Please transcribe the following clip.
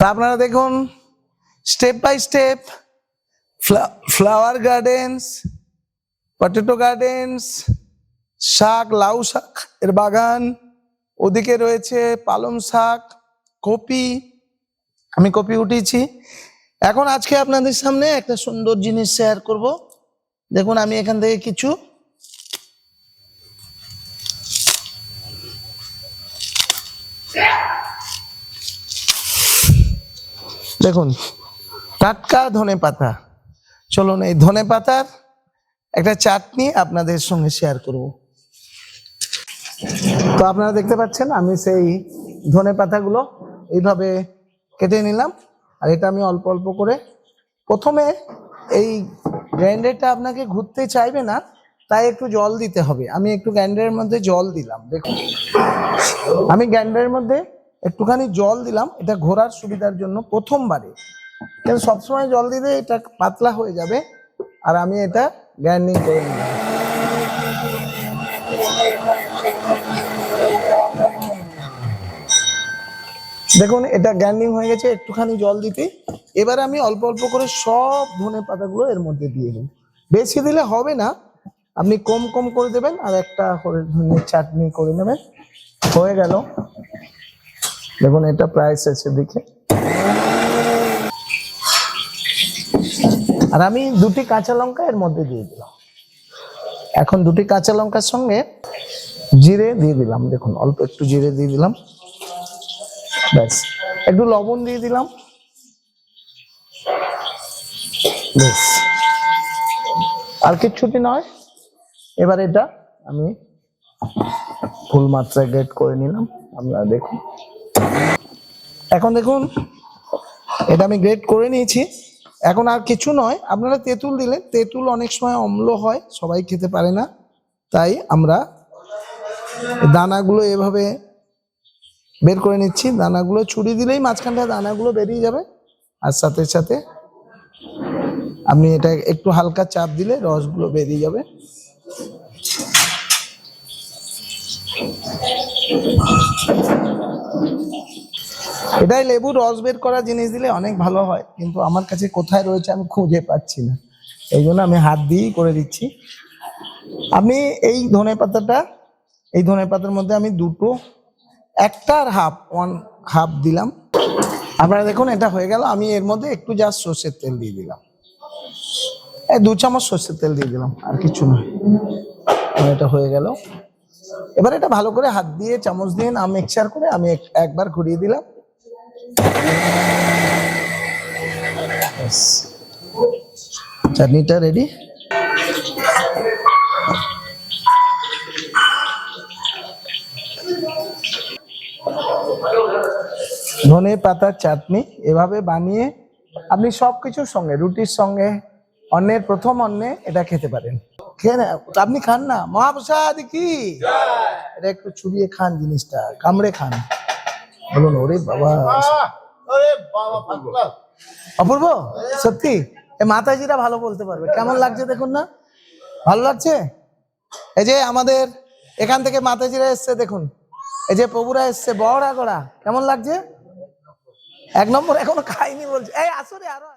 তা আপনারা দেখুন step by step flower gardens potato gardens শাক, লাউ শাক এর বাগান, ওদিকে রয়েছে পালং শাক, কপি, আমি কপি উঠিয়েছি। এখন আজকে আপনাদের সামনে একটা সুন্দর জিনিস শেয়ার করব। দেখুন, আমি এখান থেকে কিছু দেখুন, টাটকা ধনে পাতা। চলুন এই ধনে পাতার একটা চাটনি আপনাদের সঙ্গে শেয়ার করব। তো আপনারা দেখতে পাচ্ছেন, আমি সেই ধনে পাতাগুলো এইভাবে কেটে নিলাম। আর এটা আমি অল্প অল্প করে প্রথমে এই গ্রাইন্ডারটা আপনাকে ঘুরতে চাইবে না, তাই একটু জল দিতে হবে। আমি একটু গ্রাইন্ডারের মধ্যে জল দিলাম, দেখুন। আমি গ্রাইন্ডারের মধ্যে একটুখানি জল দিলাম, এটা ঘোরার সুবিধার জন্য প্রথমবারে। কিন্তু সবসময় জল দিলে এটা পাতলা হয়ে যাবে, আর আমি এটা গ্রাইন্ডিং করে নিলাম। দেখুন, এটা গ্রাইন্ডিং হয়ে গেছে, একটুখানি জল দিতে। এবার আমি অল্প অল্প করে সব ধনে পাতাগুলো এর মধ্যে দিয়ে দেবো। বেশি দিলে হবে না, আপনি কম কম করে দেবেন, আর একটা ধনের চাটনি করে নেবেন। হয়ে গেল। দেখুন, এটা প্রায় শেষের দিকে আর আমি দুটি কাঁচা লঙ্কা এর মধ্যে দিয়ে দিলাম। এখন দুটি কাঁচা লঙ্কার সঙ্গে জিরে দিয়ে দিলাম, দেখুন, অল্প একটু জিরে দিয়ে দিলাম। ব্যাস, একটু লবণ দিয়ে দিলাম। ব্যাস। আর কিচ্ছুটি নয়। এবার এটা আমি ফুল মাত্রায় গ্রেড করে নিলাম। আপনারা দেখুন। এখন দেখুন, এটা আমি গ্রেড করে নিয়েছি। এখন আর কিছু নয়, আপনারা তেঁতুল দিলেন। তেঁতুল অনেক সময় অম্ল হয়, সবাই খেতে পারে না। তাই আমরা দানাগুলো এভাবে বের করে নিচ্ছি। দানাগুলো ছুরি দিলেই মাঝখানটা দানাগুলো বেরিয়ে যাবে। আর সাথে সাথে আপনি এটা একটু হালকা চাপ দিলে রসগুলো বেরিয়ে যাবে। এটাই লেবু রস বের করা জিনিস দিলে অনেক ভালো হয়, কিন্তু আমার কাছে কোথায় রয়েছে আমি খুঁজে পাচ্ছি না। এই জন্য আমি হাত দিয়েই করে দিচ্ছি। আমি এই ধনে পাতাটা, এই ধনে পাতার মধ্যে আমি দুটো একটা আর হাফ ওয়ান হাফ দিলাম। আপনারা দেখুন, এটা হয়ে গেল। আমি এর মধ্যে একটু জাস্ট সর্ষের তেল দিয়ে দিলাম। এই দু চামচ সর্ষের তেল দিয়ে দিলাম, আর কিছু নয় এটা হয়ে গেল। এবার এটা ভালো করে হাত দিয়ে, চামচ দিয়ে না মিক্সার করে আমি এক- একবার ঘুরিয়ে দিলাম। চাটনিটা রেডি ধনে পাতার চাটনি এভাবে বানিয়ে আপনি সবকিছুর সঙ্গে, রুটির সঙ্গে অন্যের প্রথম অন্নে এটা খেতে পারেন। খেয়ে না আপনি খান না? মহাপ্রসাদ কি? এটা একটু চুবিয়ে খান জিনিসটা কামড়ে খান। বলুন ওরে বাবা। অপূর্ব সত্যি? এ মাতাজিরা ভালো বলতে পারবে। কেমন লাগছে দেখুন না? ভালো লাগছে? এই যে আমাদের এখান থেকে মাতাজিরা এসছে দেখুন। এই যে প্রভুরা এসছে বড়া গড়া কেমন লাগছে? এক নম্বর এখনও খাইনি বলছে। এই আসো রে আরও